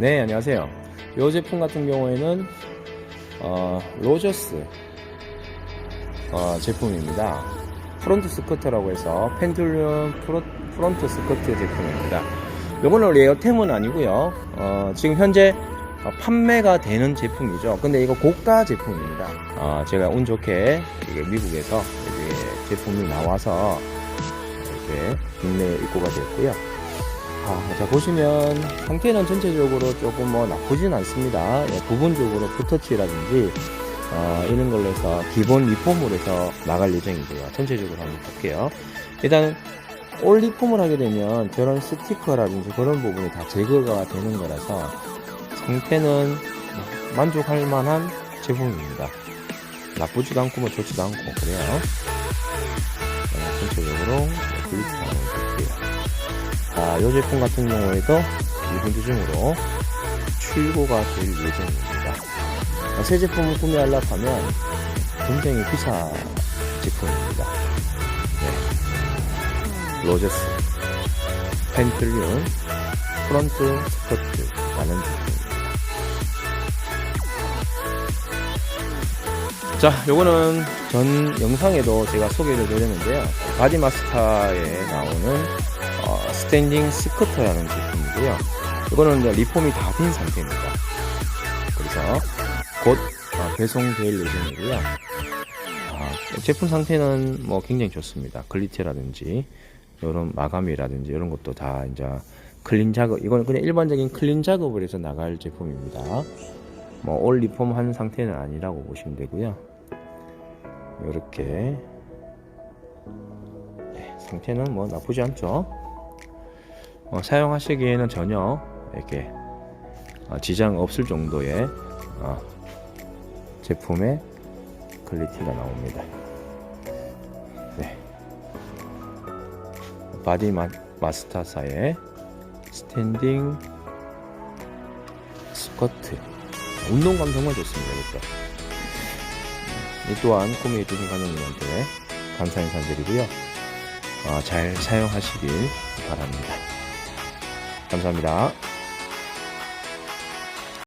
네, 안녕하세요. 이 제품 같은 경우에는 어, 로저스 어, 제품입니다. 프론트 스커트라고 해서 프로, 프론트 스커트 제품입니다. 요거는 레어템은 아니고요. 어, 지금 현재 어, 판매가 되는 제품이죠. 근데 이거 고가 제품입니다. 어, 제가 운 좋게 미국에서 제품이 나와서 이렇게 국내에 입고가 됐고요. 아, 자 보시면 상태는 전체적으로 조금 뭐 나쁘진 않습니다. 예, 부분적으로 푸터치라든지 어, 이런 걸로 해서 기본 리폼을 해서 나갈 예정이고요. 전체적으로 한번 볼게요. 일단 올 리폼을 하게 되면 저런 스티커라든지 그런 부분이 다 제거가 되는 거라서 상태는 만족할 만한 제품입니다. 나쁘지도 않고 뭐 좋지도 않고 그래요. 어, 전체적으로 글리트 한번 볼게요. 자, 이 제품 같은 경우에도 주 중으로 출고가 될 예정입니다. 어, 새 제품을 구매하려고 하면 굉장히 비싼 제품입니다. 네. 로저스, 펜틀륨, 프런트 스커트라는 제품입니다. 자, 요거는 전 영상에도 제가 소개를 드렸는데요. 바디마스터에 나오는 어, 스탠딩 스커터라는 제품이고요. 이거는 이제 리폼이 다 된 상태입니다. 그래서 곧 어, 배송될 예정이고요. 아, 제품 상태는 뭐 굉장히 좋습니다. 글리트라든지 이런 마감이라든지 이런 것도 다 이제 클린 작업. 이거는 그냥 일반적인 클린 작업을 해서 나갈 제품입니다. 뭐올 리폼 한 상태는 아니라고 보시면 되고요. 이렇게 네, 상태는 뭐 나쁘지 않죠. 어, 사용하시기에는 전혀 이렇게 어, 지장 없을 정도의 어, 제품의 퀄리티가 나옵니다. 네. 바디 마, 마스터사의 스탠딩 스커트 운동감 정말 좋습니다. 이것도. 이 또한 구매해 주신 관장님한테 감사 인사드리고요. 어, 잘 사용하시길 바랍니다. 감사합니다.